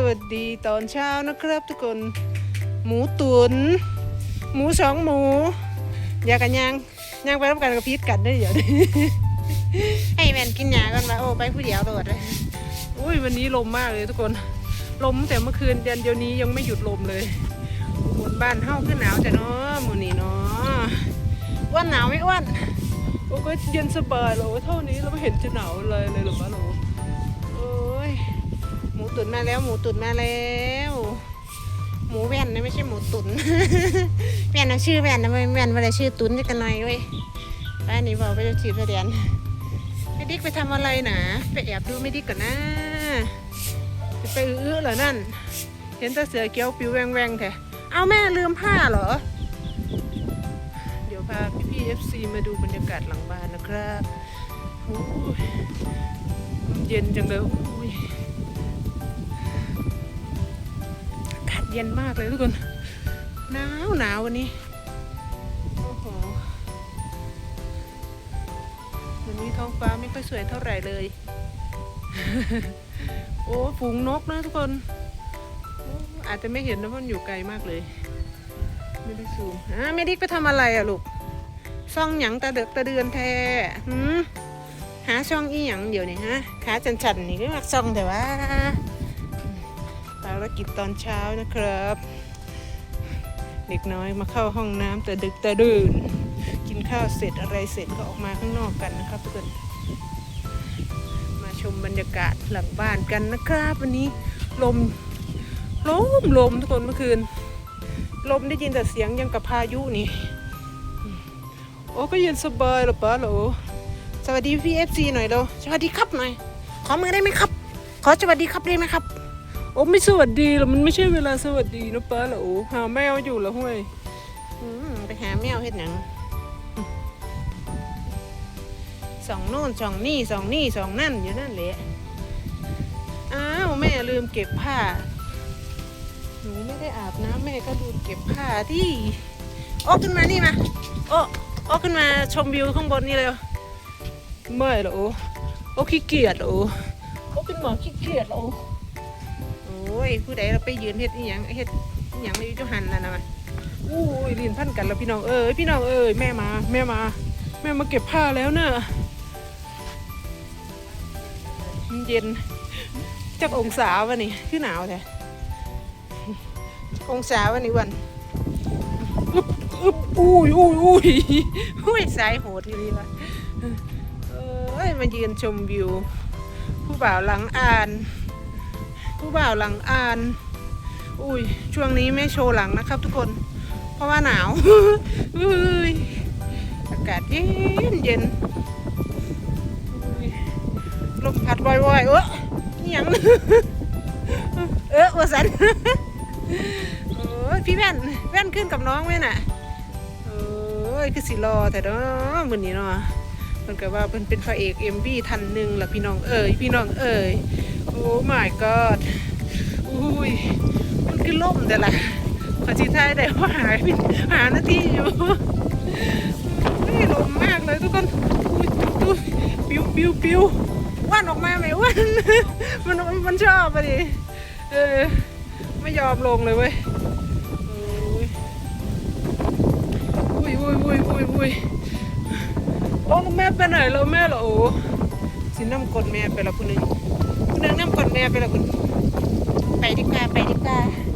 สวัสดีตอนเช้านะครับทุกคน หมูตุน หมูสองหมู อยากกันยังยังไปรับกันกับพีทกันได้เดี๋ยวนี้ให้แมนกินยาก่อนมาโอ้ไปผู้เดียวโดดเลยอุ้ยวันนี้ลมมากเลยทุกคน ลมแต่เมื่อคืนเดือนเดียวนี้ยังไม่หยุดลมเลยบนบ้านเฮาขึ้นหนาวจ้ะเนาะมือนี้เนาะวันหนาวไหมอ้วนโอ้ก็เย็นสบายเลยเท่านี้เราไม่เห็นจะหนาวเลยเลยหรือเปะเรา ตุ๋นมาแล้ว หมูตุ๋นมาแล้ว หมูแว่นนะไม่ใช่หมูตุ๋นแว่นนะชื่อแว่นนะแว่นไม่ได้ชื่อตุ๋นจะกันหน่อยเว้ยป้านี่บอกไปจะจีบเดียนไม่ดิกไปทำอะไรนะไปแอบดูไม่ดิกก่อนนะจะไปอื้อเหรอนั่น เห็นต่เสือเกี้ยวปิวแวงแวงแท้เอาแม่ลืมผ้าเหรอ เดี๋ยวพาพี่เอฟซีมาดูบรรยากาศหลังบ้านนะครับโอ้ยเย็นจังเลย เย็นมากเลยทุกคนหนาวหนาววันนี้โอ้โหวันนี้ท้องฟ้าไม่ค่อยสวยเท่าไหร่เลย โอ้ฝูงนกนะทุกคน อาจจะไม่เห็นนะเพราะมันอยู่ไกลมากเลย ไม่ได้ซูมอะไม่ได้ไปทำอะไรอะลูกซ่องหยังตาเด็กตาเดือนแท้หืมหาช่องอีหยังเดี๋ยวนี้ฮะขาจันๆนี่ก็มักซ่องแต่ว่า กิจตอนเช้านะครับ เด็กน้อยมาเข้าห้องน้ำแต่ดึกแต่ดื่น กินข้าวเสร็จอะไรเสร็จก็ออกมาข้างนอกกันนะครับทุกคนมาชมบรรยากาศหลังบ้านกันนะครับ วันนี้ลมลมลมทุกคนเมื่อคืน ลมได้ยินแต่เสียงยังกับพายุนี่ โอ้ก็เย็นสบายหรอป้าหรอสวัสดีพี่เอฟซีหน่อยเด้อสวัสดีครับหน่อย ขอมือได้ไหมครับ ขอสวัสดีครับได้ไหมครับ โอ้ไม่สวัสดีหรอกมันไม่ใช่เวลาสวัสดีนะป้าเหรอโอ้หาแมวอยู่แล้วห้วยอืมไปหาแมวเฮ็ดหนังอืมสองโน่นสองนี่สองนี่สองนั่นอยู่นั่นแหละอ้าวแม่ลืมเก็บผ้าหนูไม่ได้อาบน้ำแม่ก็ลืมเก็บผ้าที่โอ้ขึ้นมานี่มาโอ้โอ้ขึ้นมาชมวิวข้างบนนี่เลยไม่เหรอโอ้โอ้ขี้เกียจเหรอโอ้โอ้เป็นหมอขี้เกียจเหรอโอ้โอ้ยผู้ใดเราไปยืนเฮ็ดอีหยังเฮ็ดอีหยังในจุหันน่ะนะมาอู้ยลินพันกันแล้วพี่น้องเอ้ยพี่น้องเอ้ยแม่มา แม่มา แม่มาเก็บผ้าแล้วเนอะมันเย็นจักองศาวะนี่คือหนาวแท้องศาวะนี่วันอึบอึบอุ้ยอุ้ยอุ้ยอุ้ยสายโหดทีนี้วะเอ้ยมายืนชมวิว ผู้บ่าวหลังอ่าน ผู้บ่าวหลังอ่าน อุ้ยช่วงนี้ไม่โชว์หลังนะครับ ทุกคน เพราะว่าหนาวอุ้ยอากาศเย็นเย็นลมพัดว่อยๆเออนี่ยังเออว่าสันโอ้ยพี่แว่นแว่นขึ้นกับน้องไหมน่ะโอ้ยคือสิรอแต่เนาะมือนี้เนาะ เพิ่นก็ว่าเพิ่นเป็นพระเอกเอมวีทันหนึ่งล่ะพี่น้องเอ๋ยพี่น้องเอ๋ยโอ้ my god อุ้ยมันคือล่มแต่ละขอจีไทยได้ว่าหายหาหน้าที่อยู่นี่ลมมากเลยทุกคนอุ้ยอุ้ยปิวปิวปิวว่านออกมาไหมว่านมันมันชอบอะดิเออไม่ยอมลงเลยเว้ยโอ้ยอุ้ยอุ้ยอุ้ยอุ้ยอุ้ย โอ้แม่ไปไหนแล้วแม่เหรอโอ้สิน้ำกดแม่ไปและคนหนึ่งคุณนึงน้ำกดแม่ไปและคุณ ไปดีกว่าไปดีกว่าโอ้โหทุกวันเลยคือเท่แต่ว่า